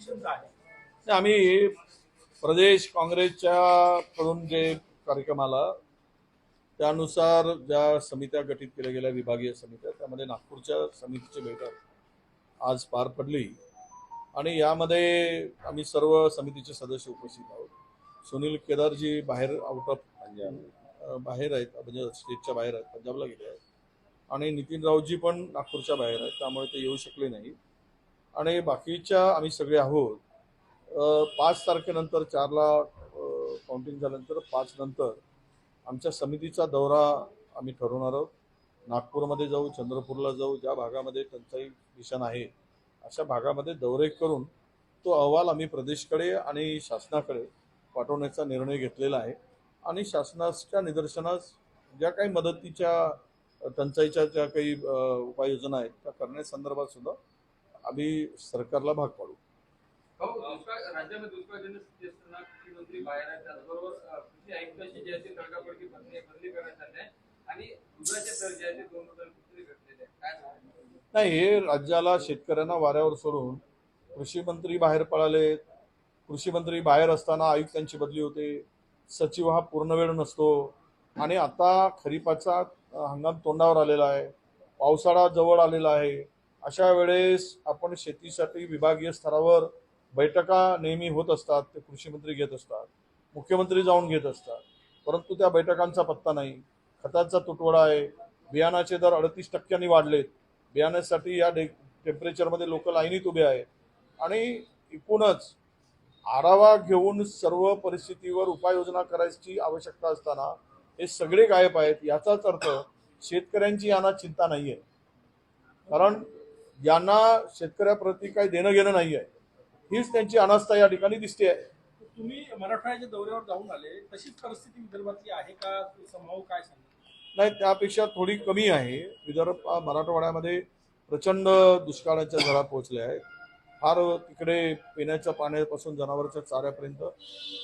Conditions आहे. नाही, आम्ही प्रदेश काँग्रेसच्या कडून जे कार्यक्रम आला त्यानुसार ज्या समित्या गठीत केल्या गेल्या विभागीय समित्या त्यामध्ये नागपूरच्या समितीची बैठक आज पार पडली. आणि यामध्ये आम्ही सर्व समितीचे सदस्य उपस्थित आहोत. सुनील केदारजी बाहेर आउट ऑफ बाहेर आहेत म्हणजे स्टेटच्या बाहेर आहेत पंजाबला गेले आहेत. आणि नितीन राऊतजी पण नागपूरच्या बाहेर आहेत त्यामुळे ते येऊ शकले नाही आणि बाकीच्या आम्ही सगळे आहोत पाच तारखेनंतर चारला काउंटिंग झाल्यानंतर पाच नंतर आमच्या समितीचा दौरा आम्ही ठरवणार आहोत. नागपूरमध्ये जाऊ चंद्रपूरला जाऊ ज्या भागामध्ये टंचाई मिशन आहे अशा भागामध्ये दौरे करून तो अहवाल आम्ही प्रदेशकडे आणि शासनाकडे पाठवण्याचा निर्णय घेतलेला आहे. आणि शासनाच्या निदर्शनास ज्या काही मदतीच्या टंचाईच्या ज्या काही उपाययोजना आहेत त्या करण्यासंदर्भात सुद्धा आम्ही सरकारला भाग पाडू? नाही हे राज्याला शेतकऱ्यांना वाऱ्यावर सोडून कृषी मंत्री बाहेर पळाले कृषी मंत्री बाहेर असताना आयुक्तांची बदली होते. सचिव हा पूर्ण वेळ नसतो. आणि आता खरीपाचा हंगाम तोंडावर आलेला आहे. पावसाळा जवळ आलेला आहे. अशा वेळेस आपण शेतीसाठी विभागीय स्तरावर बैठका नेहमी होत असतात ते कृषी मंत्री घेत असतात मुख्यमंत्री जाऊन घेत असतात. परंतु त्या बैठकांचा पत्ता नाही. खताचा तुटवडा आहे. बियाणाचे दर अडतीस टक्क्यांनी वाढलेत. बियाण्यासाठी या डे टेम्परेचरमध्ये लोक लाईनीत उभे आहेत. आणि एकूणच आढावा घेऊन सर्व परिस्थितीवर उपाययोजना करायची आवश्यकता असताना हे सगळे गायब आहेत. याचाच अर्थ शेतकऱ्यांची यांना चिंता नाही आहे कारण यांना शेतकऱ्याप्रती काही देणं घेणं नाही आहे. हीच त्यांची अनास्था या ठिकाणी दिसते आहे. तुम्ही मराठवाड्याच्या दौऱ्यावर जाऊन आले तशीच परिस्थिती विदर्भातली आहे का? समभाव काय सांगा नाही त्यापेक्षा थोडी कमी आहे. विदर्भ मराठवाड्यामध्ये प्रचंड दुष्काळाच्या झळा पोहोचल्या आहेत. फार तिकडे पिण्याच्या पाण्यापासून जनावरांच्या चाऱ्यापर्यंत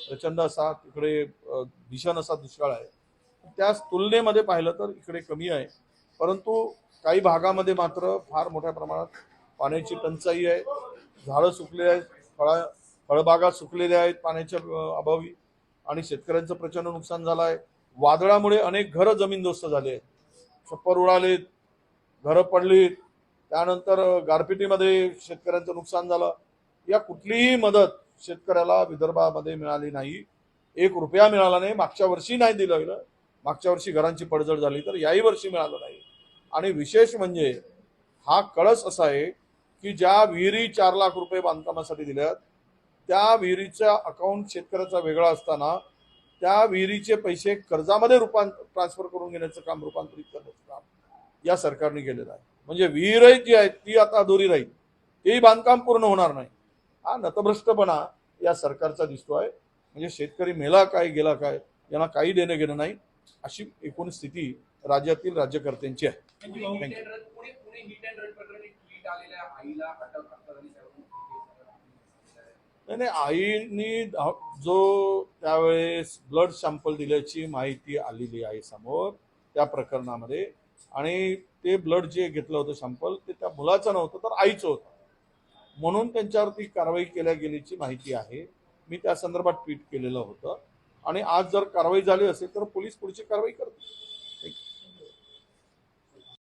प्रचंड असा तिकडे भीषण असा दुष्काळ आहे. त्या तुलनेमध्ये पाहिलं तर इकडे कमी आहे. परंतु काही भागामध्ये मात्र फार मोठ्या प्रमाणात पाण्याची टंचाई आहे. झाडं सुकले आहेत फळा फळबागा सुकलेल्या आहेत पाण्याच्या अभावी आणि शेतकऱ्यांचं प्रचंड नुकसान झालं आहे. वादळामुळे अनेक घरं जमीनदोस्त झाले आहेत. छप्पर उडालेत घरं पडलीत. त्यानंतर गारपिटीमध्ये शेतकऱ्यांचं नुकसान झालं. या कुठलीही मदत शेतकऱ्याला विदर्भामध्ये मिळाली नाही. एक रुपया मिळाला नाही. मागच्या वर्षी नाही दिलं गेलं. मागच्या वर्षी घरांची पडझड झाली तर याही वर्षी मिळालं नाही. आणि विशेष म्हणजे हा कळस असा आहे की ज्या विहिरी चार लाख रुपये बांधकामासाठी दिल्यात त्या विहिरीचा अकाउंट शेतकऱ्याचा वेगळा असताना त्या विहिरीचे पैसे कर्जामध्ये रूपांत ट्रान्सफर करून घेण्याचं काम रूपांतरित करण्याचं काम या सरकारने केलेलं आहे. म्हणजे विहीरही जी आहे ती आता अधुरी राहील. तेही बांधकाम पूर्ण होणार नाही. हा नतभ्रष्टपणा या सरकारचा दिसतो आहे. म्हणजे शेतकरी मेला काय गेला काय यांना काही देणं घेणं नाही. अशी एकूण स्थिती राज्यातील राज्यकर्त्यांची आहे. त्यावरून नाही नाही आईनी जो त्यावेळेस ब्लड सॅम्पल दिल्याची माहिती आलेली आहे समोर त्या प्रकरणामध्ये. आणि ते ब्लड जे घेतलं होतं सॅम्पल ते त्या मुलाचं नव्हतं तर आईचं होतं. म्हणून त्यांच्यावरती कारवाई केल्या गेल्याची माहिती आहे. मी त्या संदर्भात ट्विट केलेलं होतं. आणि आज जर कारवाई झाली असेल तर पोलीस पुढची कारवाई करतील.